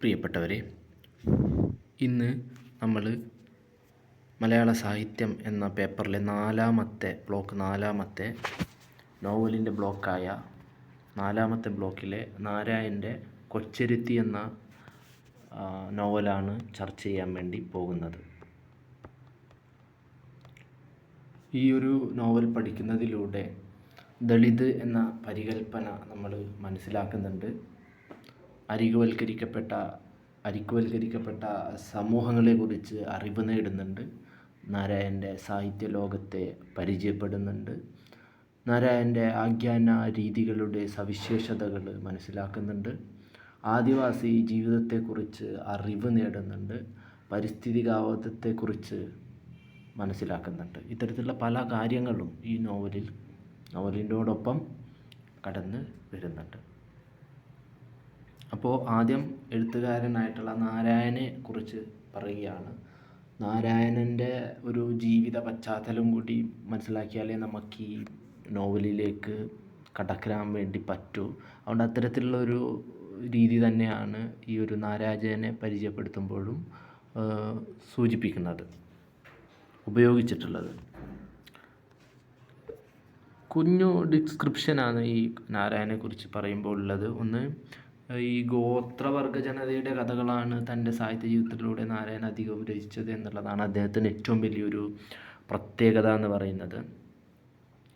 പ്രിയപ്പെട്ടവരെ ഇന്ന് നമ്മൾ മലയാള സാഹിത്യം എന്ന പേപ്പറിലെ നാലാമത്തെ ബ്ലോക്ക് നാലാമത്തെ നോവലിന്റെ ബ്ലോക്കായ നാലാമത്തെ ബ്ലോക്കിലെ നാരായന്റെ കൊച്ചരുത്തി എന്ന നോവലാണ് ചർച്ച ചെയ്യാൻ വേണ്ടി പോകുന്നത്. ഈ ഒരു നോവൽ പഠിക്കുന്നതിലൂടെ ദളിത് എന്ന പരികൽപ്പന നമ്മൾ മനസ്സിലാക്കുന്നുണ്ട്. അരികുവൽക്കരിക്കപ്പെട്ട അരികുവൽക്കരിക്കപ്പെട്ട സമൂഹങ്ങളെക്കുറിച്ച് അറിവ് നേടുന്നുണ്ട്. നാരായണന്റെ സാഹിത്യ ലോകത്തെ പരിചയപ്പെടുന്നുണ്ട്. നാരായണന്റെ ആഖ്യാന രീതികളുടെ സവിശേഷതകൾ മനസ്സിലാക്കുന്നുണ്ട്. ആദിവാസി ജീവിതത്തെക്കുറിച്ച് അറിവ് നേടുന്നുണ്ട്. പരിസ്ഥിതികാവതത്തെക്കുറിച്ച് മനസ്സിലാക്കുന്നുണ്ട്. ഇത്തരത്തിലുള്ള പല കാര്യങ്ങളും ഈ നോവലിൽ നോവലിനോടൊപ്പം കടന്ന് വരുന്നുണ്ട്. അപ്പോൾ ആദ്യം എഴുത്തുകാരനായിട്ടുള്ള നാരായണനെ കുറിച്ച് പറയുകയാണ്. നാരായണന്റെ ഒരു ജീവിത പശ്ചാത്തലം കൂടി മനസ്സിലാക്കിയാലേ നമുക്ക് ഈ നോവലിലേക്ക് കടക്കാൻ വേണ്ടി പറ്റൂ. അതുകൊണ്ട് അത്തരത്തിലുള്ള ഒരു രീതി തന്നെയാണ് ഈ ഒരു നാരായണനെ പരിചയപ്പെടുത്തുമ്പോഴും സൂചിപ്പിക്കുന്നത് ഉപയോഗിച്ചിട്ടുള്ളത്. കുഞ്ഞു ഡിസ്ക്രിപ്ഷനാണ് ഈ നാരായണനെ കുറിച്ച് പറയുമ്പോൾ ഉള്ളത്. ഒന്ന് ഈ ഗോത്രവർഗ ജനതയുടെ കഥകളാണ് തന്റെ സാഹിത്യ ജീവിതത്തിലൂടെ നാരായണൻ അധികം രചിച്ചത് എന്നുള്ളതാണ് അദ്ദേഹത്തിന്റെ ഏറ്റവും വലിയൊരു പ്രത്യേകത എന്ന് പറയുന്നത്.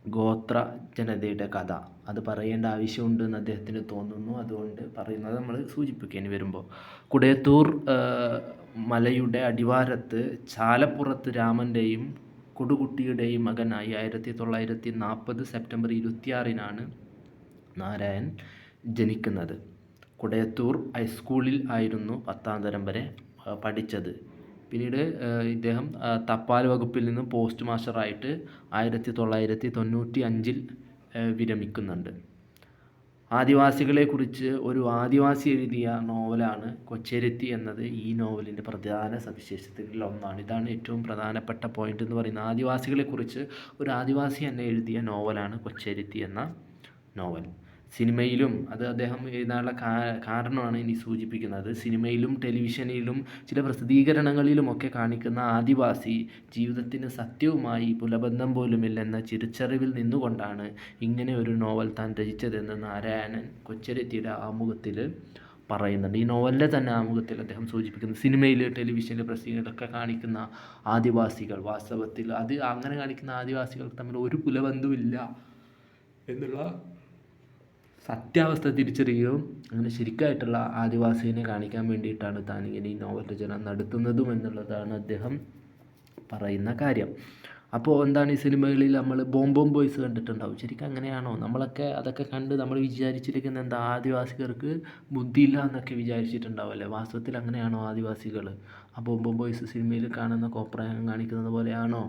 ഗോത്ര ജനതയുടെ കഥ. അത് പറയേണ്ട ആവശ്യമുണ്ട് എന്ന് അദ്ദേഹത്തിന് തോന്നുന്നു. അതുകൊണ്ട് പറയുന്നത് നമ്മൾ സൂചിപ്പിക്കേണ്ടി വരുമ്പോൾ കുടയത്തൂർ മലയുടെ അടിവാരത്ത് ചാലപ്പുറത്ത് രാമന്റെയും കൊടുകുട്ടിയുടെയും മകനായി ആയിരത്തി തൊള്ളായിരത്തി നാൽപ്പത് സെപ്റ്റംബർ ഇരുപത്തിയാറിനാണ് നാരായൺ ജനിക്കുന്നത്. കുടയത്തൂർ ഹൈസ്കൂളിൽ ആയിരുന്നു പത്താം തരം വരെ പഠിച്ചത്. പിന്നീട് ഇദ്ദേഹം തപാൽ വകുപ്പിൽ നിന്നും പോസ്റ്റ് മാസ്റ്ററായിട്ട് ആയിരത്തി തൊള്ളായിരത്തി തൊണ്ണൂറ്റി അഞ്ചിൽ വിരമിക്കുന്നുണ്ട് ആദിവാസികളെക്കുറിച്ച് ഒരു ആദിവാസി എഴുതിയ നോവലാണ് കൊച്ചേരത്തി എന്നത്. ഈ നോവലിന്റെ പ്രധാന സവിശേഷതകളിൽ ഒന്നാണ്. ഇതാണ് ഏറ്റവും പ്രധാനപ്പെട്ട പോയിന്റ് എന്ന് പറയുന്നത്. ആദിവാസികളെക്കുറിച്ച് ഒരു ആദിവാസി തന്നെ എഴുതിയ നോവലാണ് കൊച്ചേരത്തി എന്ന നോവൽ. സിനിമയിലും അത് അദ്ദേഹം എഴുതാനുള്ള കാരണമാണ് ഇനി സൂചിപ്പിക്കുന്നത്. സിനിമയിലും ടെലിവിഷനിലും ചില പ്രസിദ്ധീകരണങ്ങളിലുമൊക്കെ കാണിക്കുന്ന ആദിവാസി ജീവിതത്തിന് സത്യവുമായി പുലബന്ധം പോലുമില്ലെന്ന തിരിച്ചറിവിൽ നിന്നുകൊണ്ടാണ് ഇങ്ങനെ ഒരു നോവൽ താൻ രചിച്ചതെന്ന് നാരായണൻ കൊച്ചരത്തിയുടെ ആമുഖത്തിൽ പറയുന്നുണ്ട്. ഈ നോവലിന്റെ തന്നെ ആമുഖത്തിൽ അദ്ദേഹം സൂചിപ്പിക്കുന്നു. സിനിമയിൽ ടെലിവിഷനിൽ പ്രസിദ്ധീകരണമൊക്കെ കാണിക്കുന്ന ആദിവാസികൾ വാസ്തവത്തിൽ അത് അങ്ങനെ കാണിക്കുന്ന ആദിവാസികൾ തമ്മിൽ ഒരു പുലബന്ധമില്ല എന്നുള്ള സത്യാവസ്ഥ തിരിച്ചറിയുകയും അങ്ങനെ ശരിക്കായിട്ടുള്ള ആദിവാസീനെ കാണിക്കാൻ വേണ്ടിയിട്ടാണ് താൻ ഇങ്ങനെ ഈ നോവൽ രചന നടത്തുന്നതും എന്നുള്ളതാണ് അദ്ദേഹം പറയുന്ന കാര്യം. അപ്പോൾ എന്താണ് ഈ സിനിമകളിൽ നമ്മൾ ബോംബോം ബോയ്സ് കണ്ടിട്ടുണ്ടാവും? ശരിക്കും അങ്ങനെയാണോ? നമ്മളൊക്കെ അതൊക്കെ കണ്ട് നമ്മൾ വിചാരിച്ചിരിക്കുന്ന എന്താ ആദിവാസികൾക്ക് ബുദ്ധിയില്ല എന്നൊക്കെ വിചാരിച്ചിട്ടുണ്ടാവും അല്ലേ വാസ്തവത്തിൽ അങ്ങനെയാണോ ആദിവാസികൾ? ആ ബോംബോം ബോയ്സ് സിനിമയിൽ കാണുന്ന കോപ്രായം കാണിക്കുന്നത് പോലെയാണോ?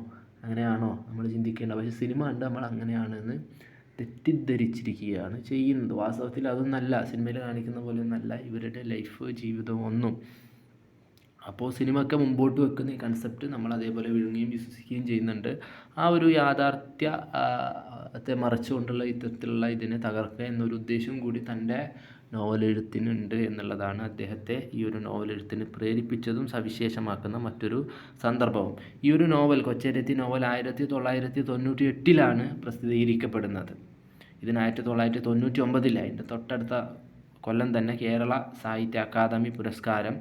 അങ്ങനെയാണോ നമ്മൾ ചിന്തിക്കേണ്ട പക്ഷേ സിനിമ കണ്ട് നമ്മൾ അങ്ങനെയാണെന്ന് തെറ്റിദ്ധരിച്ചിരിക്കുകയാണ് ചെയ്യുന്നത്. വാസ്തവത്തിൽ അതൊന്നല്ല സിനിമയിൽ കാണിക്കുന്ന പോലെ ഒന്നല്ല. ഇവരുടെ ലൈഫ് ജീവിതം ഒന്നും. അപ്പോൾ സിനിമയൊക്കെ മുമ്പോട്ട് വെക്കുന്ന ഈ കൺസെപ്റ്റ് നമ്മൾ അതേപോലെ വിഴുങ്ങുകയും വിശ്വസിക്കുകയും ചെയ്യുന്നുണ്ട്. ആ ഒരു യാഥാർത്ഥ്യ ത്തെ മറച്ചുകൊണ്ടുള്ള ഇത്തരത്തിലുള്ള ഇതിനെ തകർക്കുക എന്നൊരു ഉദ്ദേശം കൂടി തന്റെ നോവലെഴുത്തിനുണ്ട് എന്നുള്ളതാണ് അദ്ദേഹത്തെ ഈ ഒരു നോവലെഴുത്തിന് പ്രേരിപ്പിച്ചതും സവിശേഷമാക്കുന്ന മറ്റൊരു സന്ദർഭവും. ഈ ഒരു നോവൽ കൊച്ചേരത്തി നോവൽ ആയിരത്തി തൊള്ളായിരത്തി തൊണ്ണൂറ്റി എട്ടിലാണ് പ്രസിദ്ധീകരിക്കപ്പെടുന്നത്. ഇതിന് ആയിരത്തി തൊള്ളായിരത്തി തൊണ്ണൂറ്റി ഒമ്പതിൽ അതിന്റെ തൊട്ടടുത്ത കൊല്ലം തന്നെ കേരള സാഹിത്യ അക്കാദമി പുരസ്കാരം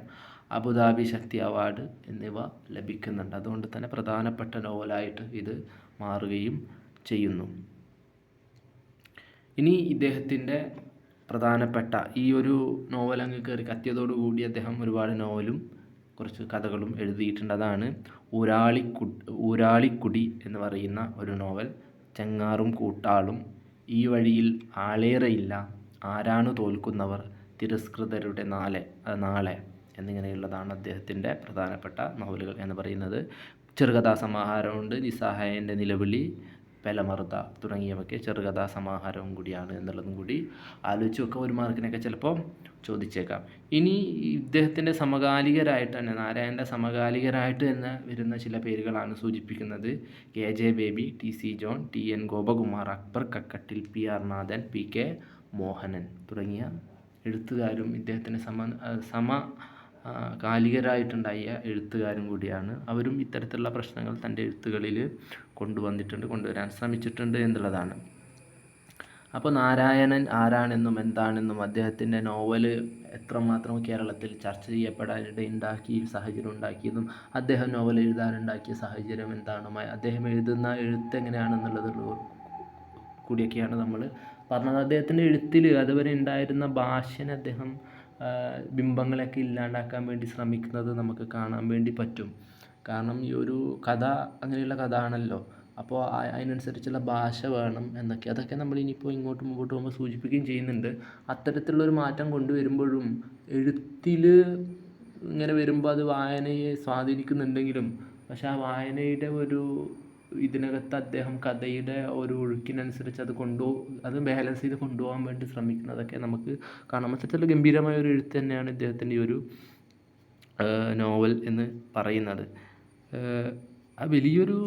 അബുദാബി ശക്തി അവാർഡ് എന്നിവ ലഭിക്കുന്നുണ്ട്. അതുകൊണ്ട് തന്നെ പ്രധാനപ്പെട്ട നോവലായിട്ട് ഇത് മാറുകയും ചെയ്യുന്നു. ഇനി ഇദ്ദേഹത്തിന്റെ പ്രധാനപ്പെട്ട ഈ ഒരു നോവൽ അങ്ങ് കയറി കത്തിയതോടുകൂടി അദ്ദേഹം ഒരുപാട് നോവലും കുറച്ച് കഥകളും എഴുതിയിട്ടുണ്ട്. അതാണ് ഊരാളിക്കു ഊരാളിക്കുടി എന്ന് പറയുന്ന ഒരു നോവൽ ചെങ്ങാറും കൂട്ടാളും ഈ വഴിയിൽ ആളേറെയില്ല. ആരാണ് തോൽക്കുന്നവർ? തിരസ്കൃതരുടെ നാളെ നാളെ. എന്നിങ്ങനെയുള്ളതാണ് അദ്ദേഹത്തിന്റെ പ്രധാനപ്പെട്ട നോവലുകൾ എന്ന് പറയുന്നത്. ചെറുകഥാ സമാഹാരമുണ്ട് നിസ്സഹായന്റെ നിലവിളി പെലമറുത തുടങ്ങിയവയ്ക്ക് ചെറുകഥാ സമാഹാരവും കൂടിയാണ് എന്നുള്ളതും കൂടി ആലോചിച്ച് വെക്കുക ഒരു മാർക്കിനൊക്കെ ചിലപ്പോൾ ചോദിച്ചേക്കാം. ഇനി ഇദ്ദേഹത്തിന്റെ സമകാലികരായിട്ട് തന്നെ നാരായണന്റെ സമകാലികരായിട്ട് തന്നെ വരുന്ന ചില പേരുകളാണ് സൂചിപ്പിക്കുന്നത്. K J Baby T C John T N Gopakumar Akbar Kakkattil P R Nathan P K Mohanan തുടങ്ങിയ എഴുത്തുകാരും ഇദ്ദേഹത്തിന്റെ സമ സമ കാലികരായിട്ടുണ്ടായ എഴുത്തുകാരും കൂടിയാണ്. അവരും ഇത്തരത്തിലുള്ള പ്രശ്നങ്ങൾ തന്റെ എഴുത്തുകളിൽ കൊണ്ടുവന്നിട്ടുണ്ട് കൊണ്ടുവരാൻ ശ്രമിച്ചിട്ടുണ്ട് എന്നുള്ളതാണ്. അപ്പോൾ നാരായണൻ ആരാണെന്നും എന്താണെന്നും അദ്ദേഹത്തിന്റെ നോവൽ എത്രമാത്രം കേരളത്തിൽ ചർച്ച ചെയ്യപ്പെടാനിട ഉണ്ടാക്കി സാഹചര്യം ഉണ്ടാക്കിയതും അദ്ദേഹം നോവൽ എഴുതാനുണ്ടാക്കിയ സാഹചര്യം എന്താണ് അദ്ദേഹം എഴുതുന്ന എഴുത്ത് എങ്ങനെയാണെന്നുള്ളത് കൂടിയൊക്കെയാണ് നമ്മൾ പറഞ്ഞത്. അദ്ദേഹത്തിന്റെ എഴുത്തിൽ അതുവരെ ഉണ്ടായിരുന്ന ഭാഷനെ അദ്ദേഹം ബിംബങ്ങളൊക്കെ ഇല്ലാണ്ടാക്കാൻ വേണ്ടി ശ്രമിക്കുന്നത് നമുക്ക് കാണാൻ വേണ്ടി പറ്റും. കാരണം ഈ ഒരു കഥ അങ്ങനെയുള്ള കഥ ആണല്ലോ അപ്പോൾ അതിനനുസരിച്ചുള്ള ഭാഷ വേണം എന്നൊക്കെ. അതൊക്കെ നമ്മൾ ഇനിയിപ്പോൾ ഇങ്ങോട്ട് മുമ്പോട്ട് പോകുമ്പോൾ സൂചിപ്പിക്കുകയും ചെയ്യുന്നുണ്ട്. അത്തരത്തിലുള്ളൊരു മാറ്റം കൊണ്ടുവരുമ്പോഴും എഴുത്തിൽ ഇങ്ങനെ വരുമ്പോൾ അത് വായനയെ സ്വാധീനിക്കുന്നുണ്ടെങ്കിലും പക്ഷെ ആ വായനയുടെ ഒരു ഇതിനകത്ത് അദ്ദേഹം കഥയുടെ ഒരു ഒഴുക്കിനനുസരിച്ച് അത് കൊണ്ടു അത് ബാലൻസ് ചെയ്ത് കൊണ്ടുപോകാൻ വേണ്ടി ശ്രമിക്കുന്നതൊക്കെ നമുക്ക് കാണാൻ പറ്റത്തുള്ള ഗംഭീരമായ ഒരു എഴുത്ത് തന്നെയാണ് ഇദ്ദേഹത്തിന്റെ ഈ ഒരു നോവൽ എന്ന് പറയുന്നത്. വലിയൊരു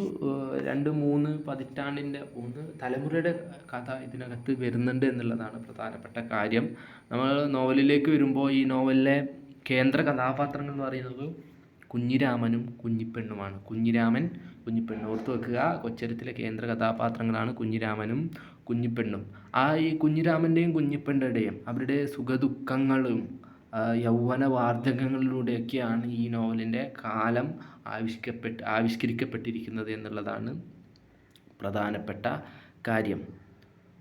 രണ്ട് മൂന്ന് പതിറ്റാണ്ടിന്റെ മൂന്ന് തലമുറയുടെ കഥ ഇതിനകത്ത് വരുന്നുണ്ട് എന്നുള്ളതാണ് പ്രധാനപ്പെട്ട കാര്യം. നമ്മൾ നോവലിലേക്ക് വരുമ്പോൾ ഈ നോവലിലെ കേന്ദ്ര കഥാപാത്രങ്ങൾ എന്ന് പറയുന്നത് കുഞ്ഞിരാമനും കുഞ്ഞിപ്പെണ്ണുമാണ്. കുഞ്ഞിരാമൻ കുഞ്ഞിപ്പെണ്ണു ഓർത്ത് വെക്കുക. കൊച്ചരത്തിലെ കേന്ദ്ര കഥാപാത്രങ്ങളാണ് കുഞ്ഞിരാമനും കുഞ്ഞിപ്പെണ്ണും. ആ ഈ കുഞ്ഞിരാമന്റെയും കുഞ്ഞിപ്പെണ്ണുടെയും അവരുടെ സുഖദുഃഖങ്ങളും യൗവന വാർദ്ധക്യങ്ങളിലൂടെയൊക്കെയാണ് ഈ നോവലിന്റെ കാലം ആവിഷ്കരിക്കപ്പെട്ട് ആവിഷ്കരിക്കപ്പെട്ടിരിക്കുന്നത് എന്നുള്ളതാണ് പ്രധാനപ്പെട്ട കാര്യം.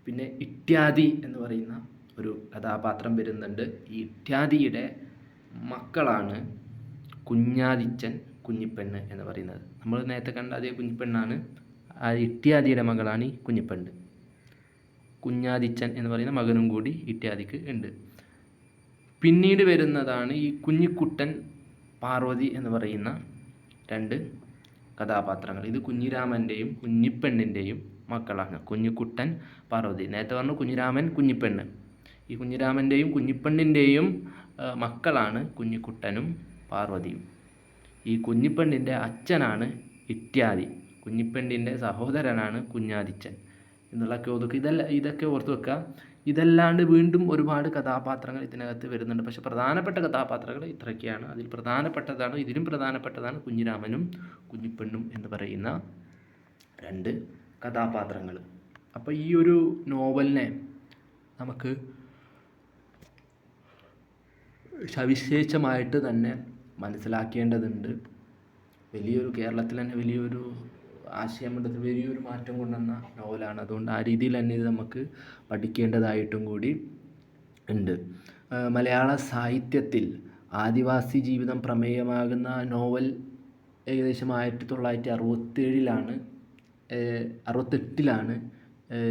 പിന്നെ ഇത്യാദി എന്ന് പറയുന്ന ഒരു കഥാപാത്രം വരുന്നുണ്ട്. ഈ ഇത്യാദിയുടെ മക്കളാണ് കുഞ്ഞാദിച്ചൻ കുഞ്ഞിപ്പെണ്ണ് എന്ന് പറയുന്നത്. നമ്മൾ നേരത്തെ കണ്ട അതേ കുഞ്ഞിപ്പെണ്ണാണ്. ആ ഇത്യാദിയുടെ മകളാണ് ഈ കുഞ്ഞിപ്പെണ്ണ്. കുഞ്ഞാദിച്ചൻ എന്ന് പറയുന്ന മകനും കൂടി ഇത്യാദിക്ക് ഉണ്ട്. പിന്നീട് വരുന്നതാണ് ഈ കുഞ്ഞിക്കുട്ടൻ പാർവതി എന്ന് പറയുന്ന രണ്ട് കഥാപാത്രങ്ങൾ. ഇത് കുഞ്ഞിരാമന്റെയും കുഞ്ഞിപ്പെണ്ണിന്റെയും മക്കളാണ്. കുഞ്ഞിക്കുട്ടൻ പാർവതി. നേരത്തെ പറഞ്ഞു കുഞ്ഞിരാമൻ കുഞ്ഞിപ്പെണ്ണ്. ഈ കുഞ്ഞിരാമന്റെയും കുഞ്ഞിപ്പെണ്ണിന്റെയും മക്കളാണ് കുഞ്ഞിക്കുട്ടനും പാർവതിയും. ഈ കുഞ്ഞിപ്പെണ്ണിന്റെ അച്ഛനാണ് ഇത്യാദി കുഞ്ഞിപ്പെണ്ണിന്റെ സഹോദരനാണ് കുഞ്ഞാദിച്ചൻ എന്നുള്ളതൊക്കെ ഓർക്കുക ഇതല്ല ഇതൊക്കെ ഓർത്ത് വെക്കുക. ഇതല്ലാണ്ട് വീണ്ടും ഒരുപാട് കഥാപാത്രങ്ങൾ ഇതിനകത്ത് വരുന്നുണ്ട്. പക്ഷെ പ്രധാനപ്പെട്ട കഥാപാത്രങ്ങൾ ഇത്രയൊക്കെയാണ്. അതിൽ പ്രധാനപ്പെട്ടതാണ് ഇതിലും പ്രധാനപ്പെട്ടതാണ് കുഞ്ഞിരാമനും കുഞ്ഞിപ്പെണ്ണും എന്ന് പറയുന്ന രണ്ട് കഥാപാത്രങ്ങൾ. അപ്പോൾ ഈ ഒരു നോവലിനെ നമുക്ക് സവിശേഷമായിട്ട് തന്നെ മനസ്സിലാക്കേണ്ടതുണ്ട്. വലിയൊരു കേരളത്തിൽ തന്നെ വലിയൊരു ആശയമെടുത്ത് വലിയൊരു മാറ്റം കൊണ്ടുവന്ന നോവലാണ് അതുകൊണ്ട് ആ രീതിയിൽ തന്നെ ഇത് നമുക്ക് പഠിക്കേണ്ടതായിട്ടും കൂടി ഉണ്ട്. മലയാള സാഹിത്യത്തിൽ ആദിവാസി ജീവിതം പ്രമേയമാകുന്ന നോവൽ ഏകദേശം ആയിരത്തി തൊള്ളായിരത്തി അറുപത്തേഴിലാണ് അറുപത്തെട്ടിലാണ്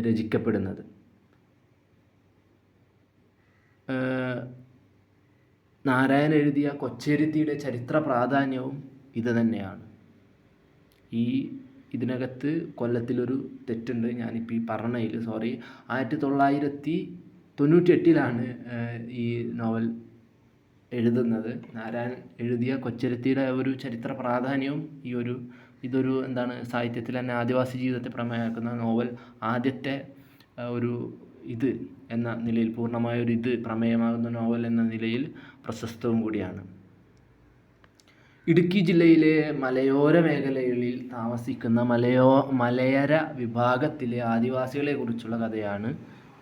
രചിക്കപ്പെടുന്നത്. നാരായൺ എഴുതിയ കൊച്ചേരുത്തിയുടെ ചരിത്ര പ്രാധാന്യവും ഇത് തന്നെയാണ്. ഈ ഇതിനകത്ത് കൊല്ലത്തിലൊരു തെറ്റുണ്ട്. ഞാനിപ്പോൾ ഈ പറഞ്ഞതിൽ സോറി ആയിരത്തി തൊള്ളായിരത്തി തൊണ്ണൂറ്റി എട്ടിലാണ് ഈ നോവൽ എഴുതുന്നത്. നാരായൺ എഴുതിയ കൊച്ചരുത്തിയുടെ ഒരു ചരിത്ര പ്രാധാന്യവും ഈ ഒരു ഇതൊരു എന്താണ് സാഹിത്യത്തിൽ തന്നെ ആദിവാസി ജീവിതത്തെ പ്രമേയമാക്കുന്ന നോവൽ ആദ്യത്തെ ഒരു ഇത് എന്ന നിലയിൽ പൂർണമായൊരു ഇത് പ്രമേയമാകുന്ന നോവൽ എന്ന നിലയിൽ പ്രശസ്തവും കൂടിയാണ്. ഇടുക്കി ജില്ലയിലെ മലയോര മേഖലകളിൽ താമസിക്കുന്ന മലയോ മലയര വിഭാഗത്തിലെ ആദിവാസികളെ കുറിച്ചുള്ള കഥയാണ്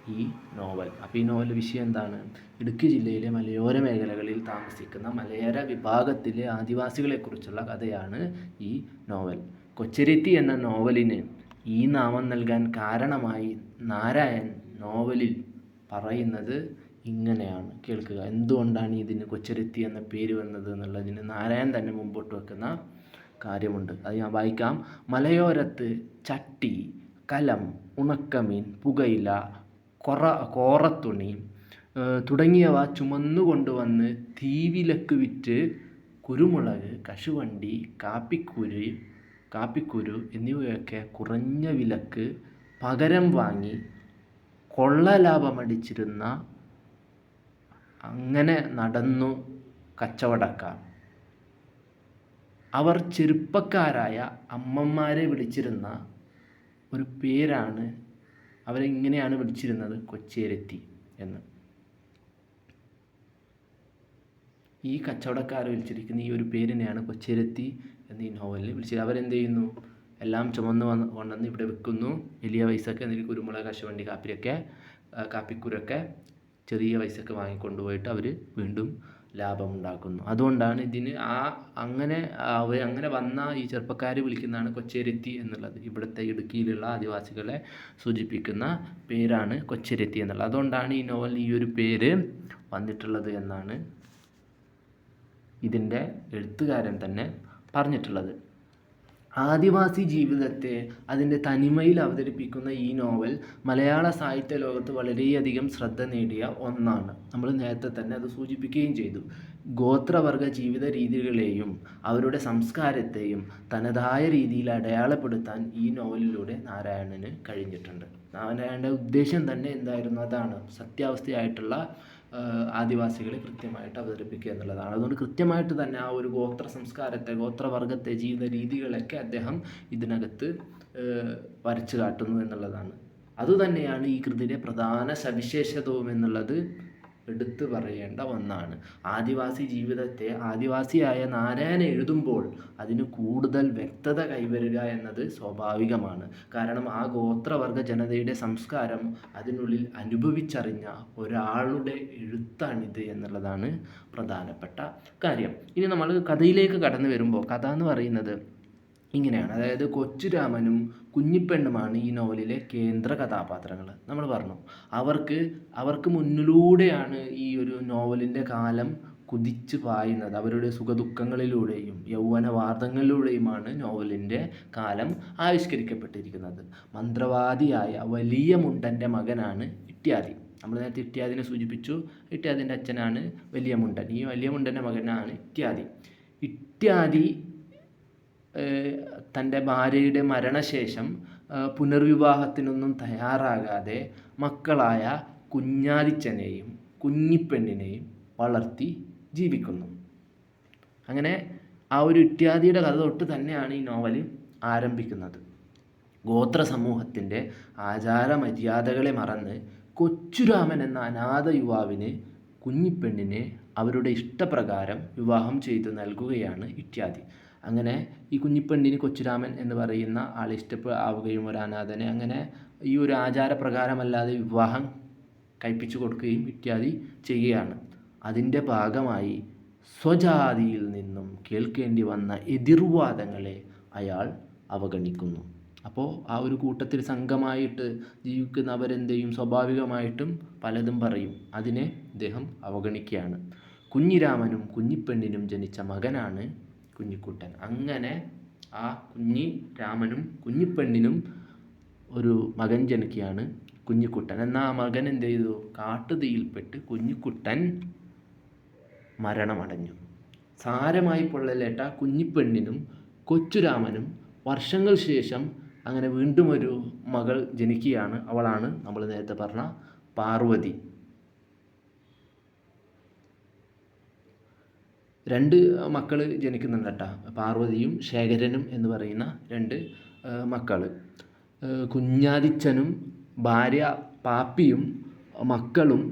ഈ നോവൽ. അപ്പോൾ ഈ നോവൽ വിഷയം എന്താണ്? ഇടുക്കി ജില്ലയിലെ മലയോര മേഖലകളിൽ താമസിക്കുന്ന മലയര വിഭാഗത്തിലെ ആദിവാസികളെക്കുറിച്ചുള്ള കഥയാണ് ഈ നോവൽ. കൊച്ചരിത്തി എന്ന നോവലിന് ഈ നാമം നൽകാൻ കാരണമായി നാരായൺ നോവലിൽ പറയുന്നത് ഇങ്ങനെയാണ് കേൾക്കുക. എന്തുകൊണ്ടാണ് ഇതിന് കൊച്ചരുത്തി എന്ന പേര് വന്നത് എന്നുള്ളതിന് നാരായൺ തന്നെ മുമ്പോട്ട് വെക്കുന്ന കാര്യമുണ്ട്. അത് ഞാൻ വായിക്കാം. മലയോരത്ത് ചട്ടി കലം ഉണക്കമീൻ പുകയില കൊറ കോറത്തുണി തുടങ്ങിയവ ചുമന്നു കൊണ്ടുവന്ന് തീവിലക്ക് വിറ്റ് കുരുമുളക് കശുവണ്ടി കാപ്പിക്കുരു കാപ്പിക്കുരു എന്നിവയൊക്കെ കുറഞ്ഞ വിലക്ക് പകരം വാങ്ങി കൊള്ള ലാഭമടിച്ചിരുന്ന അങ്ങനെ നടന്നു കച്ചവടക്കാർ. അവർ ചെറുപ്പക്കാരായ അമ്മമാരെ വിളിച്ചിരുന്ന ഒരു പേരാണ് അവരെ ഇങ്ങനെയാണ് വിളിച്ചിരുന്നത്? കൊച്ചേരത്തി എന്ന്. ഈ കച്ചവടക്കാർ വിളിച്ചിരിക്കുന്ന ഈ ഒരു പേരിനെയാണ് കൊച്ചേരത്തി എന്ന് ഈ നോവലിൽ വിളിച്ചത് അവരെന്ത് ചെയ്യുന്നു എല്ലാം ചുമന്ന് വന്ന് കൊണ്ടുവന്ന് ഇവിടെ വിൽക്കുന്നു. വലിയ പൈസക്ക് എന്നിട്ട് കുരുമുളക് കശുവണ്ടി കാപ്പിയൊക്കെ കാപ്പിക്കുരൊക്കെ ചെറിയ പൈസക്ക് വാങ്ങിക്കൊണ്ടുപോയിട്ട് അവർ വീണ്ടും ലാഭം ഉണ്ടാക്കുന്നു അതുകൊണ്ടാണ് ഇതിന് ആ അങ്ങനെ അങ്ങനെ വന്ന ഈ ചെറുപ്പക്കാർ വിളിക്കുന്നതാണ് കൊച്ചേരത്തി എന്നുള്ളത്. ഇവിടുത്തെ ഇടുക്കിയിലുള്ള ആദിവാസികളെ സൂചിപ്പിക്കുന്ന പേരാണ് കൊച്ചേരത്തി എന്നുള്ളത്. അതുകൊണ്ടാണ് ഈ നോവൽ ഈ ഒരു പേര് വന്നിട്ടുള്ളത് എന്നാണ് ഇതിന്റെ എഴുത്തുകാരൻ തന്നെ പറഞ്ഞിട്ടുള്ളത്. ആദിവാസി ജീവിതത്തെ അതിന്റെ തനിമയിൽ അവതരിപ്പിക്കുന്ന ഈ നോവൽ മലയാള സാഹിത്യ ലോകത്ത് വളരെയധികം ശ്രദ്ധ നേടിയ ഒന്നാണ്. നമ്മൾ നേരത്തെ തന്നെ അത് സൂചിപ്പിക്കുകയും ചെയ്തു. ഗോത്രവർഗ ജീവിത രീതികളെയും അവരുടെ സംസ്കാരത്തെയും തനതായ രീതിയിൽ അടയാളപ്പെടുത്താൻ ഈ നോവലിലൂടെ നാരായണന് കഴിഞ്ഞിട്ടുണ്ട്. നാരായണന്റെ ഉദ്ദേശം തന്നെ എന്തായിരുന്നു? അതാണ് സത്യാവസ്ഥയായിട്ടുള്ള ആദിവാസികളെ കൃത്യമായിട്ട് അവതരിപ്പിക്കുക എന്നുള്ളതാണ്. അതുകൊണ്ട് കൃത്യമായിട്ട് തന്നെ ആ ഒരു ഗോത്ര സംസ്കാരത്തെ ഗോത്രവർഗത്തെ ജീവിത രീതികളൊക്കെ അദ്ദേഹം ഇതിനകത്ത് വരച്ചു കാട്ടുന്നു എന്നുള്ളതാണ്. അതുതന്നെയാണ് ഈ കൃതിയുടെ പ്രധാന സവിശേഷതവും എന്നുള്ളത്. എടുത്തു പറയേണ്ട ഒന്നാണ്. ആദിവാസി ജീവിതത്തെ ആദിവാസിയായ നാരായണ എഴുതുമ്പോൾ അതിന് കൂടുതൽ വ്യക്തത കൈവരിക എന്നത് സ്വാഭാവികമാണ്. കാരണം ആ ഗോത്രവർഗ ജനതയുടെ സംസ്കാരം അതിനുള്ളിൽ അനുഭവിച്ചറിഞ്ഞ ഒരാളുടെ എഴുത്താണിത് എന്നുള്ളതാണ് പ്രധാനപ്പെട്ട കാര്യം. ഇനി നമ്മൾ കഥയിലേക്ക് കടന്നു വരുമ്പോൾ കഥ എന്ന് പറയുന്നത് ഇങ്ങനെയാണ്. അതായത് കൊച്ചുരാമനും കുഞ്ഞിപ്പെണ്ണുമാണ് ഈ നോവലിലെ കേന്ദ്ര കഥാപാത്രങ്ങൾ നമ്മൾ പറഞ്ഞു. അവർക്ക് അവർക്ക് മുന്നിലൂടെയാണ് ഈ ഒരു നോവലിന്റെ കാലം കുതിച്ച് പായുന്നത്. അവരുടെ സുഖദുഃഖങ്ങളിലൂടെയും യൗവനവാദങ്ങളിലൂടെയുമാണ് നോവലിന്റെ കാലം ആവിഷ്കരിക്കപ്പെട്ടിരിക്കുന്നത്. മന്ത്രവാദിയായ വലിയ മുണ്ടന്റെ മകനാണ് ഇട്ട്യാദി നമ്മൾ നേരത്തെ ഇട്ട്യാദിനെ സൂചിപ്പിച്ചു. ഇട്ട്യാദിന്റെ അച്ഛനാണ് വലിയ മുണ്ടൻ. ഈ വലിയ മുണ്ടന്റെ മകനാണ് ഇട്ട്യാദി ഏഹ് തന്റെ ഭാര്യയുടെ മരണശേഷം പുനർവിവാഹത്തിനൊന്നും തയ്യാറാകാതെ മക്കളായ കുഞ്ഞാലിച്ചനെയും കുഞ്ഞിപ്പെണ്ണിനെയും വളർത്തി ജീവിക്കുന്നു. അങ്ങനെ ആ ഒരു ഇത്യാദിയുടെ കഥ തൊട്ട് തന്നെയാണ് ഈ നോവൽ ആരംഭിക്കുന്നത്. ഗോത്ര സമൂഹത്തിന്റെ ആചാര മര്യാദകളെ മറന്ന് കൊച്ചുരാമൻ എന്ന അനാഥ യുവാവിന് കുഞ്ഞിപ്പെണ്ണിനെ അവരുടെ ഇഷ്ടപ്രകാരം വിവാഹം ചെയ്തു നൽകുകയാണ് ഇത്യാദി. അങ്ങനെ ഈ കുഞ്ഞിപ്പെണ്ണിന് കൊച്ചുരാമൻ എന്ന് പറയുന്ന ആൾ ആവുകയും ഒരു അനാഥനെ അങ്ങനെ ഈ ഒരു ആചാരപ്രകാരമല്ലാതെ വിവാഹം കഴിപ്പിച്ചു കൊടുക്കുകയും ഇത്യാദി ചെയ്യുകയാണ്. അതിന്റെ ഭാഗമായി സ്വജാതിയിൽ നിന്നും കേൾക്കേണ്ടി വന്ന എതിർവാദങ്ങളെ അയാൾ അവഗണിക്കുന്നു. അപ്പോൾ ആ ഒരു കൂട്ടത്തിൽ സംഘമായിട്ട് ജീവിക്കുന്നവരെന്ത് ചെയ്യും സ്വാഭാവികമായിട്ടും പലതും പറയും. അതിനെ ഇദ്ദേഹം അവഗണിക്കുകയാണ്. കുഞ്ഞിരാമനും കുഞ്ഞിപ്പെണ്ണിനും ജനിച്ച മകനാണ് കുഞ്ഞിക്കുട്ടൻ. അങ്ങനെ ആ കുഞ്ഞി രാമനും കുഞ്ഞിപ്പെണ്ണിനും ഒരു മകൻ ജനിക്കുകയാണ് കുഞ്ഞിക്കുട്ടൻ. എന്നാൽ ആ മകൻ എന്ത് ചെയ്തു? കാട്ടുതീയിൽപ്പെട്ട് കുഞ്ഞിക്കുട്ടൻ മരണമടഞ്ഞു. സാരമായി പൊള്ളലേട്ട കുഞ്ഞിപ്പെണ്ണിനും കൊച്ചുരാമനും വർഷങ്ങൾ ശേഷം അങ്ങനെ വീണ്ടും ഒരു മകൾ ജനിക്കുകയാണ്. അവളാണ് നമ്മൾ നേരത്തെ പറഞ്ഞ പാർവതി. രണ്ട് മക്കൾ ജനിക്കുന്നുണ്ട് കേട്ടോ പാർവതിയും ശേഖരനും എന്ന് പറയുന്ന രണ്ട് മക്കൾ കുഞ്ഞാലിച്ചനും ഭാര്യ പാപ്പിയും മക്കളും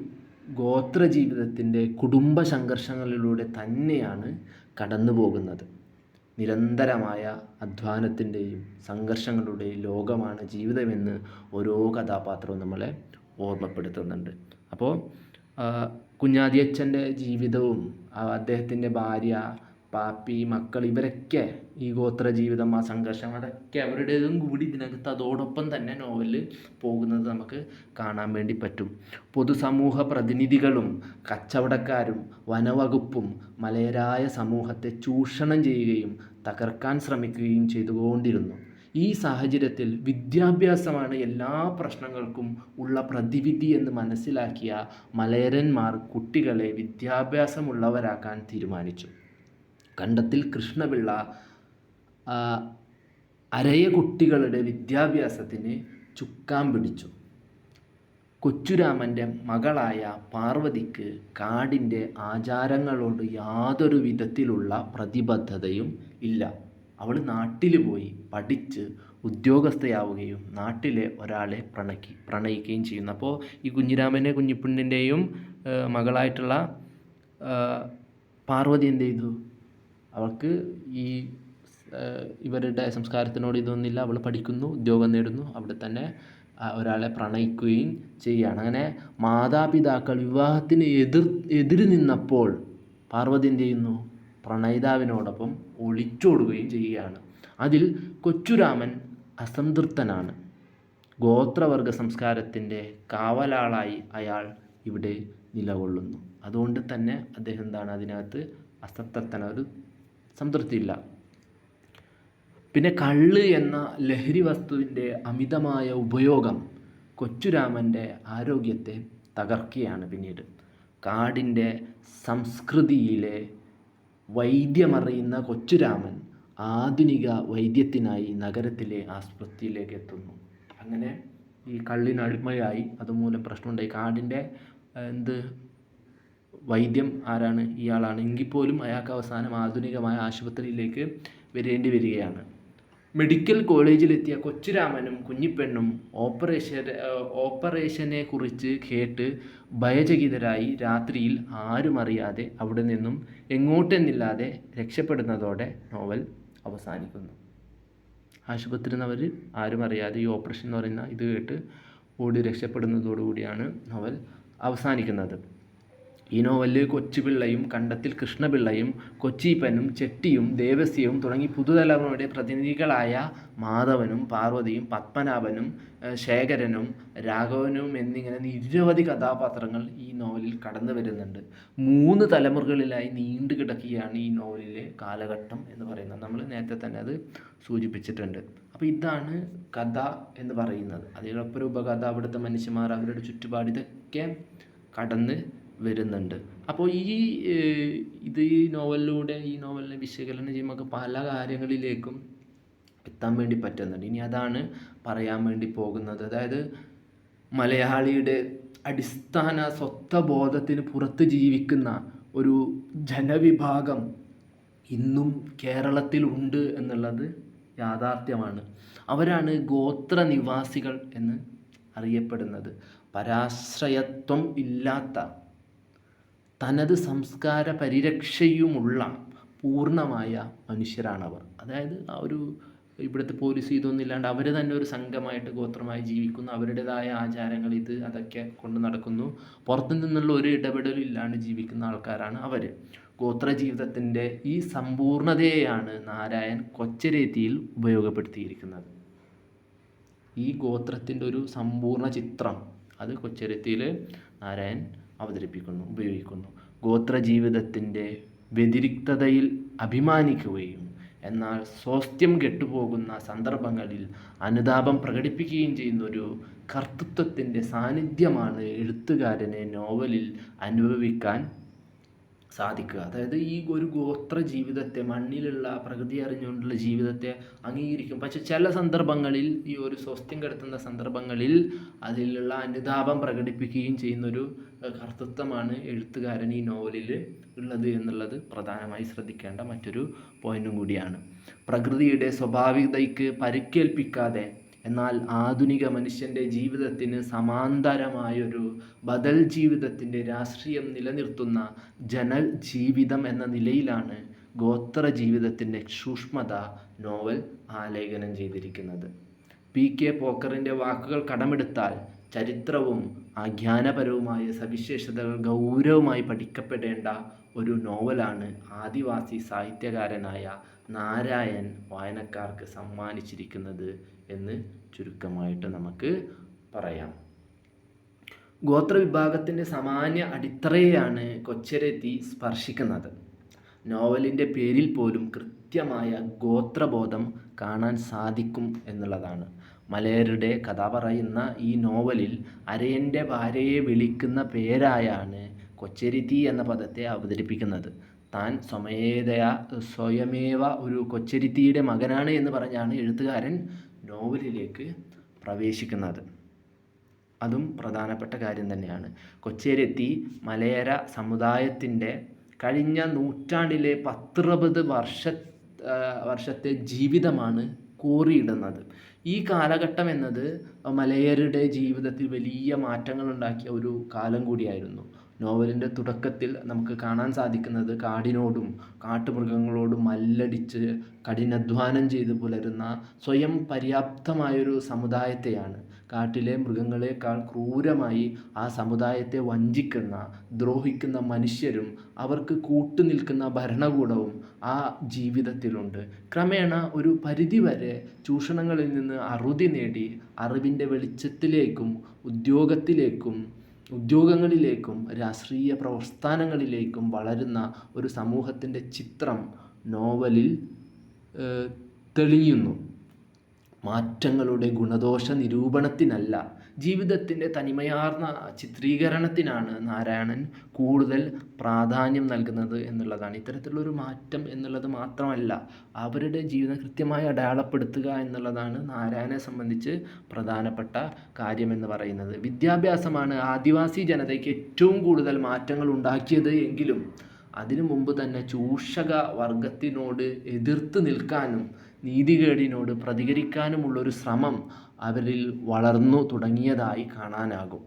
ഗോത്ര ജീവിതത്തിന്റെ കുടുംബ സംഘർഷങ്ങളിലൂടെ തന്നെയാണ് കടന്നു പോകുന്നത്. നിരന്തരമായ അധ്വാനത്തിന്റെയും സംഘർഷങ്ങളുടെയും ലോകമാണ് ജീവിതമെന്ന് ഓരോ കഥാപാത്രവും നമ്മളെ ഓർമ്മപ്പെടുത്തുന്നുണ്ട്. അപ്പോൾ കുഞ്ഞാതിയച്ഛന്റെ ജീവിതവും അദ്ദേഹത്തിന്റെ ഭാര്യ പാപ്പി മക്കൾ ഇവരൊക്കെ ഈ ഗോത്ര ജീവിതം ആ സംഘർഷം അതൊക്കെ അവരുടേതും കൂടി ഇതിനകത്ത് അതോടൊപ്പം തന്നെ നോവലിൽ പോകുന്നത് നമുക്ക് കാണാൻ വേണ്ടി പറ്റും. പൊതുസമൂഹ പ്രതിനിധികളും കച്ചവടക്കാരും വനവകുപ്പും മലയരായ സമൂഹത്തെ ചൂഷണം ചെയ്യുകയും തകർക്കാൻ ശ്രമിക്കുകയും ചെയ്തുകൊണ്ടിരുന്നു. ഈ സാഹചര്യത്തിൽ വിദ്യാഭ്യാസമാണ് എല്ലാ പ്രശ്നങ്ങൾക്കും ഉള്ള പ്രതിവിധി എന്ന് മനസ്സിലാക്കിയ മലയരന്മാർ കുട്ടികളെ വിദ്യാഭ്യാസമുള്ളവരാക്കാൻ തീരുമാനിച്ചു. കണ്ടത്തിൽ കൃഷ്ണപിള്ള അരയ കുട്ടികളുടെ വിദ്യാഭ്യാസത്തിന് ചുക്കാൻ പിടിച്ചു. കൊച്ചുരാമന്റെ മകളായ പാർവതിക്ക് കാടിന്റെ ആചാരങ്ങളോട് യാതൊരു വിധത്തിലുള്ള പ്രതിബദ്ധതയും ഇല്ല. അവൾ നാട്ടിൽ പോയി പഠിച്ച് ഉദ്യോഗസ്ഥയാവുകയും നാട്ടിലെ ഒരാളെ പ്രണക്കി പ്രണയിക്കുകയും ചെയ്യുന്നു. അപ്പോൾ ഈ കുഞ്ഞിരാമന്റെ കുഞ്ഞിപ്പെണ്ണിന്റെയും മകളായിട്ടുള്ള പാർവതി എന്ത് ചെയ്തു? അവൾക്ക് ഈ ഇവരുടെ സംസ്കാരത്തിനോട് ഇതൊന്നുമില്ല. അവൾ പഠിക്കുന്നു ഉദ്യോഗം നേടുന്നു. അവിടെ തന്നെ ഒരാളെ പ്രണയിക്കുകയും ചെയ്യുകയാണ്. അങ്ങനെ മാതാപിതാക്കൾ വിവാഹത്തിന് എതിർ എതിര് നിന്നപ്പോൾ പാർവതി എന്ത് ചെയ്യുന്നു? പ്രണയിതാവിനോടൊപ്പം ഒളിച്ചോടുകയും ചെയ്യുകയാണ്. അതിൽ കൊച്ചുരാമൻ അസംതൃപ്തനാണ്. ഗോത്രവർഗ സംസ്കാരത്തിന്റെ കാവലാളായി അയാൾ ഇവിടെ നിലകൊള്ളുന്നു. അതുകൊണ്ട് തന്നെ അദ്ദേഹം എന്താണ് അതിനകത്ത് അസംതൃപ്തന ഒരു സംതൃപ്തിയില്ല. പിന്നെ കള്ള് എന്ന ലഹരി വസ്തുവിന്റെ അമിതമായ ഉപയോഗം കൊച്ചുരാമന്റെ ആരോഗ്യത്തെ തകർക്കുകയാണ് പിന്നീട്. കാടിന്റെ സംസ്കൃതിയിലെ വൈദ്യമറിയുന്ന കൊച്ചുരാമൻ ആധുനിക വൈദ്യത്തിനായി നഗരത്തിലെ ആസ്പത്രിയിലേക്ക് എത്തുന്നു. അങ്ങനെ ഈ കള്ളിന് അടിമയായി അതുമൂലം പ്രശ്നമുണ്ടായി. കാടിന്റെ എന്ത് വൈദ്യം ആരാണ്? ഇയാളാണ്. എങ്കിൽ പോലും അയാൾക്ക് അവസാനം ആധുനികമായ ആശുപത്രിയിലേക്ക് വരേണ്ടി വരികയാണ്. മെഡിക്കൽ കോളേജിലെത്തിയ കൊച്ചുരാമനും കുഞ്ഞിപ്പെണ്ണും ഓപ്പറേഷൻ ഓപ്പറേഷനെ കുറിച്ച് കേട്ട് ഭയചകിതരായി രാത്രിയിൽ ആരും അറിയാതെ അവിടെ നിന്നും എങ്ങോട്ടെന്നില്ലാതെ രക്ഷപ്പെടുന്നതോടെ നോവൽ അവസാനിക്കുന്നു. ആശുപത്രിയിൽ നിന്ന് അവർ ആരും അറിയാതെ ഈ ഓപ്പറേഷൻ എന്ന് പറയുന്ന ഇത് കേട്ട് ഓടി രക്ഷപ്പെടുന്നതോടുകൂടിയാണ് നോവൽ അവസാനിക്കുന്നത്. ഈ നോവലിൽ കൊച്ചുപിള്ളയും കണ്ടത്തിൽ കൃഷ്ണപിള്ളയും കൊച്ചിപ്പനും ചെട്ടിയും ദേവസ്യവും തുടങ്ങി പുതുതലമുറയുടെ പ്രതിനിധികളായ മാധവനും പാർവതിയും പത്മനാഭനും ശേഖരനും രാഘവനും എന്നിങ്ങനെ നിരവധി കഥാപാത്രങ്ങൾ ഈ നോവലിൽ കടന്നു വരുന്നുണ്ട്. മൂന്ന് തലമുറകളിലായി നീണ്ടു കിടക്കുകയാണ് ഈ നോവലിലെ കാലഘട്ടം എന്ന് പറയുന്നത്. നമ്മൾ നേരത്തെ തന്നെ അത് സൂചിപ്പിച്ചിട്ടുണ്ട്. അപ്പോൾ ഇതാണ് കഥ എന്ന് പറയുന്നത്. അതിലൊപ്പം ഒരു ഉപകഥ അവിടുത്തെ മനുഷ്യന്മാർ അവരുടെ ചുറ്റുപാട് ഇതൊക്കെ കടന്ന് വരുന്നുണ്ട്. അപ്പോൾ ഈ ഇത് ഈ നോവലിലൂടെ ഈ നോവലിനെ വിശകലനം ചെയ്യുമ്പോൾ പല കാര്യങ്ങളിലേക്കും എത്താൻ വേണ്ടി പറ്റുന്നുണ്ട്. ഇനി അതാണ് പറയാൻ വേണ്ടി പോകുന്നത്. അതായത് മലയാളിയുടെ അടിസ്ഥാന സ്വത്വബോധത്തിന് പുറത്ത് ജീവിക്കുന്ന ഒരു ജനവിഭാഗം ഇന്നും കേരളത്തിലുണ്ട് എന്നുള്ളത് യാഥാർത്ഥ്യമാണ്. അവരാണ് ഗോത്ര നിവാസികൾ എന്ന് അറിയപ്പെടുന്നത്. പരാശ്രയത്വം ഇല്ലാത്ത തനത് സംസ്കാര പരിരക്ഷയുമുള്ള പൂർണമായ മനുഷ്യരാണവർ. അതായത് ആ ഒരു ഇവിടുത്തെ പോലീസ് ഇതൊന്നും ഇല്ലാണ്ട് അവർ തന്നെ ഒരു സംഘമായിട്ട് ഗോത്രമായി ജീവിക്കുന്നു. അവരുടേതായ ആചാരങ്ങൾ ഇത് അതൊക്കെ കൊണ്ട് നടക്കുന്നു. പുറത്തു നിന്നുള്ള ഒരു ഇടപെടലും ഇല്ലാണ്ട് ജീവിക്കുന്ന ആൾക്കാരാണ് അവർ ഗോത്ര ജീവിതത്തിന്റെ ഈ സമ്പൂർണതയെയാണ് നാരായൺ കൊച്ചരേത്തിയിൽ ഉപയോഗപ്പെടുത്തിയിരിക്കുന്നത്. ഈ ഗോത്രത്തിന്റെ ഒരു സമ്പൂർണ ചിത്രം അത് കൊച്ചരത്തിയിൽ നാരായൺ അവതരിപ്പിക്കുന്നു ഉപയോഗിക്കുന്നു. ഗോത്ര ജീവിതത്തിന്റെ വ്യതിരിക്തതയിൽ അഭിമാനിക്കുകയും എന്നാൽ സ്വാസ്ഥ്യം കെട്ടുപോകുന്ന സന്ദർഭങ്ങളിൽ അനുതാപം പ്രകടിപ്പിക്കുകയും ചെയ്യുന്ന ഒരു കർത്തൃത്വത്തിന്റെ സാന്നിധ്യമാണ് എഴുത്തുകാരനെ നോവലിൽ അനുഭവിക്കാൻ സാധിക്കുക. അതായത് ഈ ഒരു ഗോത്ര ജീവിതത്തെ മണ്ണിലുള്ള പ്രകൃതി അറിഞ്ഞുകൊണ്ടുള്ള ജീവിതത്തെ അംഗീകരിക്കും. പക്ഷെ ചില സന്ദർഭങ്ങളിൽ ഈ ഒരു സ്വസ്ഥ്യം കെടുത്തുന്ന സന്ദർഭങ്ങളിൽ അതിലുള്ള അനുതാപം പ്രകടിപ്പിക്കുകയും ചെയ്യുന്നൊരു കർത്തൃത്വമാണ് എഴുത്തുകാരൻ ഈ നോവലിൽ ഉള്ളത് എന്നുള്ളത് പ്രധാനമായി ശ്രദ്ധിക്കേണ്ട മറ്റൊരു പോയിന്റും കൂടിയാണ്. പ്രകൃതിയുടെ സ്വാഭാവികതയ്ക്ക് പരിക്കേൽപ്പിക്കാതെ എന്നാൽ ആധുനിക മനുഷ്യന്റെ ജീവിതത്തിന് സമാന്തരമായൊരു ബദൽ ജീവിതത്തിന്റെ രാഷ്ട്രീയം നിലനിർത്തുന്ന ജനജീവിതം എന്ന നിലയിലാണ് ഗോത്ര ജീവിതത്തിന്റെ സൂക്ഷ്മത നോവൽ ആലേഖനം ചെയ്തിരിക്കുന്നത്. പി കെ പോക്കറിന്റെ വാക്കുകൾ കടമെടുത്താൽ ചരിത്രവും ആഖ്യാനപരവുമായ സവിശേഷതകൾ ഗൗരവമായി പഠിക്കപ്പെടേണ്ട ഒരു നോവലാണ് ആദിവാസി സാഹിത്യകാരനായ നാരായൺ വായനക്കാർക്ക് സമ്മാനിച്ചിരിക്കുന്നത് എന്ന് ചുരുക്കമായിട്ട് നമുക്ക് പറയാം. ഗോത്രവിഭാഗത്തിന്റെ സാമാന്യ അടിത്തറയെയാണ് കൊച്ചരത്തി സ്പർശിക്കുന്നത്. നോവലിന്റെ പേരിൽ പോലും കൃത്യമായ ഗോത്രബോധം കാണാൻ സാധിക്കും എന്നുള്ളതാണ്. മലയരുടെ കഥ പറയുന്ന ഈ നോവലിൽ അരയന്റെ ഭാര്യയെ വിളിക്കുന്ന പേരായാണ് കൊച്ചരിത്തി എന്ന പദത്തെ അവതരിപ്പിക്കുന്നത്. താൻ സ്വമേധയാ സ്വയമേവ ഒരു കൊച്ചരിത്തിയുടെ മകനാണ് എന്ന് പറഞ്ഞാണ് എഴുത്തുകാരൻ നോവലിലേക്ക് പ്രവേശിക്കുന്നത്. അതും പ്രധാനപ്പെട്ട കാര്യം തന്നെയാണ്. കൊച്ചേരെത്തി മലയര സമുദായത്തിന്റെ കഴിഞ്ഞ നൂറ്റാണ്ടിലെ പത്തറുപത് വർഷ വർഷത്തെ ജീവിതമാണ് കോറിയിടുന്നത്. ഈ കാലഘട്ടം എന്നത് മലയരുടെ ജീവിതത്തിൽ വലിയ മാറ്റങ്ങൾ ഉണ്ടാക്കിയ ഒരു കാലം കൂടിയായിരുന്നു. നോവലിന്റെ തുടക്കത്തിൽ നമുക്ക് കാണാൻ സാധിക്കുന്നത് കാടിനോടും കാട്ടുമൃഗങ്ങളോടും മല്ലടിച്ച് കഠിനാധ്വാനം ചെയ്ത് പുലരുന്ന സ്വയം പര്യാപ്തമായൊരു സമുദായത്തെയാണ്. കാട്ടിലെ മൃഗങ്ങളെക്കാൾ ക്രൂരമായി ആ സമുദായത്തെ വഞ്ചിക്കുന്ന ദ്രോഹിക്കുന്ന മനുഷ്യരും അവർക്ക് കൂട്ടുനിൽക്കുന്ന ഭരണകൂടവും ആ ജീവിതത്തിലുണ്ട്. ക്രമേണ ഒരു പരിധിവരെ ചൂഷണങ്ങളിൽ നിന്ന് അറുതി നേടി അറിവിന്റെ വെളിച്ചത്തിലേക്കും ഉദ്യോഗത്തിലേക്കും ഉദ്യോഗങ്ങളിലേക്കും രാഷ്ട്രീയ പ്രസ്ഥാനങ്ങളിലേക്കും വളരുന്ന ഒരു സമൂഹത്തിന്റെ ചിത്രം നോവലിൽ തെളിയുന്നു. മാറ്റങ്ങളുടെ ഗുണദോഷ നിരൂപണത്തിനല്ല ജീവിതത്തിന്റെ തനിമയാർന്ന ചിത്രീകരണത്തിനാണ് നാരായണൻ കൂടുതൽ പ്രാധാന്യം നൽകുന്നത് എന്നുള്ളതാണ്. ഇത്തരത്തിലുള്ളൊരു മാറ്റം എന്നുള്ളത് മാത്രമല്ല അവരുടെ ജീവിതം കൃത്യമായി അടയാളപ്പെടുത്തുക എന്നുള്ളതാണ് നാരായണനെ സംബന്ധിച്ച് പ്രധാനപ്പെട്ട കാര്യമെന്ന് പറയുന്നത്. വിദ്യാഭ്യാസമാണ് ആദിവാസി ജനതയ്ക്ക് ഏറ്റവും കൂടുതൽ മാറ്റങ്ങൾ ഉണ്ടാക്കിയത് എങ്കിലും അതിനു മുമ്പ് തന്നെ ചൂഷക വർഗത്തിനോട് എതിർത്ത് നിൽക്കാനും നീതികേടിനോട് പ്രതികരിക്കാനുമുള്ളൊരു ശ്രമം അവരിൽ വളർന്നു തുടങ്ങിയതായി കാണാനാകും.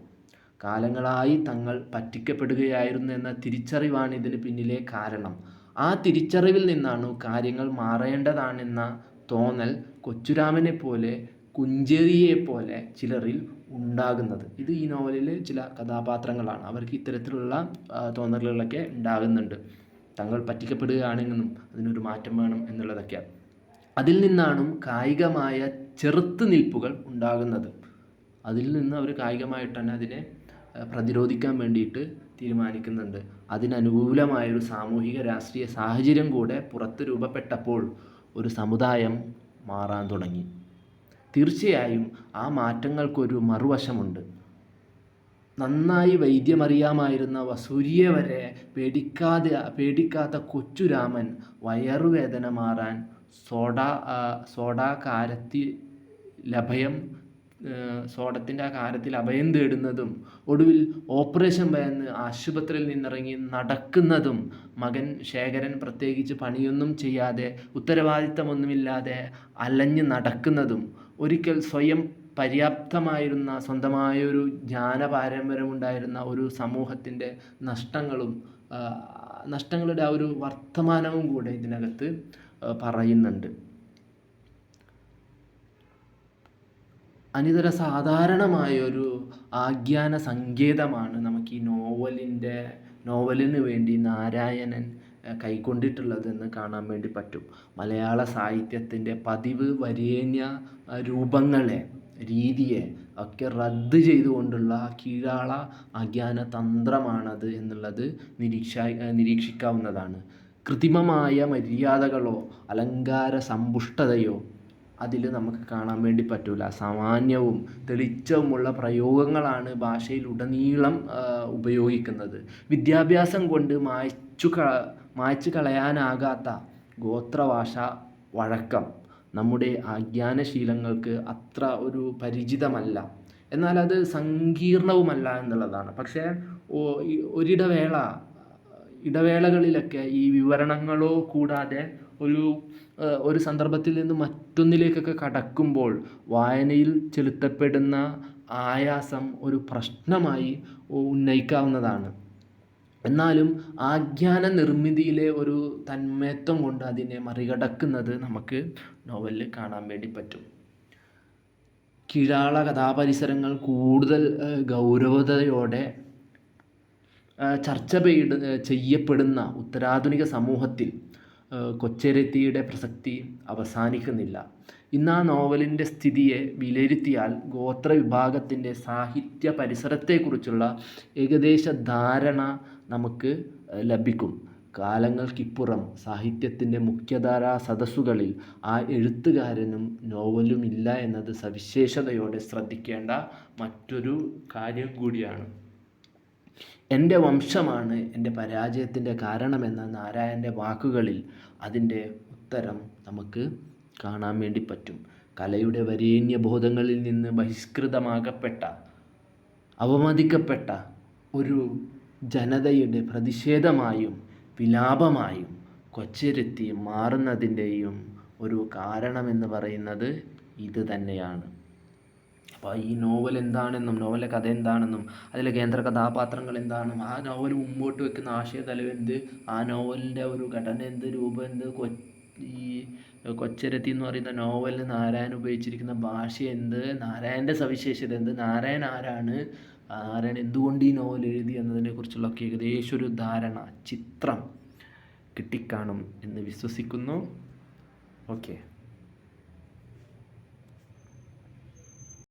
കാലങ്ങളായി തങ്ങൾ പറ്റിക്കപ്പെടുകയായിരുന്നു എന്ന തിരിച്ചറിവാണ് ഇതിന് പിന്നിലെ കാരണം. ആ തിരിച്ചറിവിൽ നിന്നാണ് കാര്യങ്ങൾ മാറേണ്ടതാണെന്ന തോന്നൽ കൊച്ചുരാമനെ പോലെ കുഞ്ചേരിയെ പോലെ ചിലരിൽ ഉണ്ടാകുന്നത്. ഇത് ഈ നോവലിലെ ചില കഥാപാത്രങ്ങളാണ്. അവർക്ക് ഇത്തരത്തിലുള്ള തോന്നലുകളൊക്കെ ഉണ്ടാകുന്നുണ്ട്. തങ്ങൾ പറ്റിക്കപ്പെടുകയാണെന്നും അതിനൊരു മാറ്റം വേണം എന്നുള്ളതൊക്കെയാണ്. അതിൽ നിന്നാണ് കായികമായ ചെറുത്തുനിൽപ്പുകൾ ഉണ്ടാകുന്നത്. അതിൽ നിന്ന് അവർ കായികമായിട്ട് തന്നെ അതിനെ പ്രതിരോധിക്കാൻ വേണ്ടിയിട്ട് തീരുമാനിക്കുന്നുണ്ട്. അതിനനുകൂലമായൊരു സാമൂഹിക രാഷ്ട്രീയ സാഹചര്യം കൂടെ പുറത്ത് രൂപപ്പെട്ടപ്പോൾ ഒരു സമുദായം മാറാൻ തുടങ്ങി. തീർച്ചയായും ആ മാറ്റങ്ങൾക്കൊരു മറുവശമുണ്ട്. നന്നായി വൈദ്യമറിയാമായിരുന്ന വസൂരിയെ വരെ പേടിക്കാതെ പേടിക്കാത്ത കൊച്ചുരാമൻ വയറുവേദന മാറാൻ സോഡ സോഡ കാരത്തിൽ അഭയം സോഡത്തിന്റെ ആ കാരത്തിൽ അഭയം തേടുന്നതും ഒടുവിൽ ഓപ്പറേഷൻ ഭയന്ന് ആശുപത്രിയിൽ നിന്നിറങ്ങി നടക്കുന്നതും മകൻ ശേഖരൻ പ്രത്യേകിച്ച് പണിയൊന്നും ചെയ്യാതെ ഉത്തരവാദിത്തമൊന്നുമില്ലാതെ അലഞ്ഞ് നടക്കുന്നതും ഒരിക്കൽ സ്വയം പര്യാപ്തമായിരുന്ന സ്വന്തമായൊരു ജ്ഞാന പാരമ്പര്യമുണ്ടായിരുന്ന ഒരു സമൂഹത്തിന്റെ നഷ്ടങ്ങളും നഷ്ടങ്ങളുടെ ആ ഒരു വർത്തമാനവും കൂടെ ഇതിനകത്ത് പറയുന്നുണ്ട്. അനിതര സാധാരണമായൊരു ആഖ്യാന സങ്കേതമാണ് നമുക്ക് ഈ നോവലിന്റെ നോവലിന് വേണ്ടി നാരായണൻ കൈക്കൊണ്ടിട്ടുള്ളതെന്ന് കാണാൻ വേണ്ടി പറ്റും. മലയാള സാഹിത്യത്തിന്റെ പതിവ് വരേണ്യ രൂപങ്ങളെ രീതിയെ ഒക്കെ റദ്ദ് ചെയ്തുകൊണ്ടുള്ള കീഴാള ആഖ്യാന തന്ത്രമാണത് എന്നുള്ളത് നിരീക്ഷ നിരീക്ഷിക്കാവുന്നതാണ്. കൃത്രിമമായ മര്യാദകളോ അലങ്കാര സമ്പുഷ്ടതയോ അതിൽ നമുക്ക് കാണാൻ വേണ്ടി പറ്റില്ല സാമാന്യവും തെളിച്ചവുമുള്ള പ്രയോഗങ്ങളാണ് ഭാഷയിൽ ഉടനീളം ഉപയോഗിക്കുന്നത്. വിദ്യാഭ്യാസം കൊണ്ട് മായ്ച്ചു ക മായ്ച്ചു കളയാനാകാത്ത ഗോത്രഭാഷ വഴക്കം നമ്മുടെ ആജ്ഞാനശീലങ്ങൾക്ക് അത്ര ഒരു പരിചിതമല്ല. എന്നാൽ അത് സങ്കീർണവുമല്ല എന്നുള്ളതാണ്. പക്ഷേ ഒരിടവേള ഇടവേളകളിലൊക്കെ ഈ വിവരണങ്ങളോ കൂടാതെ ഒരു ഒരു സന്ദർഭത്തിൽ നിന്ന് മറ്റൊന്നിലേക്കൊക്കെ കടക്കുമ്പോൾ വായനയിൽ ചെലുത്തപ്പെടുന്ന ആയാസം ഒരു പ്രശ്നമായി ഉന്നയിക്കാവുന്നതാണ്. എന്നാലും ആഖ്യാന നിർമ്മിതിയിലെ ഒരു തന്മയത്വം കൊണ്ട് അതിനെ മറികടക്കുന്നത് നമുക്ക് നോവലിൽ കാണാൻ വേണ്ടി പറ്റും. കീഴാള കഥാപരിസരങ്ങൾ കൂടുതൽ ഗൗരവതയോടെ ചർച്ച ചെയ്യപ്പെടുന്ന ഉത്തരാധുനിക സമൂഹത്തിൽ കൊച്ചരത്തിയുടെ പ്രസക്തി അവസാനിക്കുന്നില്ല. ഇന്ന് ആ നോവലിന്റെ സ്ഥിതിയെ വിലയിരുത്തിയാൽ ഗോത്ര വിഭാഗത്തിന്റെ സാഹിത്യ പരിസരത്തെക്കുറിച്ചുള്ള ഏകദേശ ധാരണ നമുക്ക് ലഭിക്കും. കാലങ്ങൾക്കിപ്പുറം സാഹിത്യത്തിന്റെ മുഖ്യധാരാ സദസ്സുകളിൽ ആ എഴുത്തുകാരനും നോവലും ഇല്ല എന്നത് സവിശേഷതയോടെ ശ്രദ്ധിക്കേണ്ട മറ്റൊരു കാര്യം കൂടിയാണ്. എന്റെ വംശമാണ് എന്റെ പരാജയത്തിന്റെ കാരണമെന്ന നാരായണന്റെ വാക്കുകളിൽ അതിന്റെ ഉത്തരം നമുക്ക് കാണാൻ വേണ്ടി പറ്റും. കലയുടെ വരേണ്യ ബോധങ്ങളിൽ നിന്ന് ബഹിഷ്കൃതമാകപ്പെട്ട അവമതിക്കപ്പെട്ട ഒരു ജനതയുടെ പ്രതിഷേധമായും വിലാപമായും കൊച്ചരുത്തി മാറുന്നതിന്റെയും ഒരു കാരണമെന്ന് പറയുന്നത് ഇത് തന്നെയാണ്. ഈ നോവൽ എന്താണെന്നും നോവലിലെ കഥ എന്താണെന്നും അതിലെ കേന്ദ്ര കഥാപാത്രങ്ങൾ എന്താണെന്നും ആ നോവൽ മുമ്പോട്ട് വെക്കുന്ന ആശയതലം എന്ത്? ആ നോവലിന്റെ ഒരു ഘടന എന്ത്? രൂപം എന്ത്? ഈ കൊച്ചരത്തി എന്ന് പറയുന്ന നോവലിൽ നാരായണൻ ഉപയോഗിച്ചിരിക്കുന്ന ഭാഷ എന്ത്? നാരായണന്റെ സവിശേഷത എന്ത്? നാരായണൻ ആരാണ്? നാരായണൻ എന്തുകൊണ്ട് ഈ നോവൽ എഴുതി എന്നതിനെക്കുറിച്ചുള്ളൊക്കെ ഏകദേശം ഒരു ധാരണ ചിത്രം കിട്ടിക്കാണും എന്ന് വിശ്വസിക്കുന്നു. ഓക്കെ.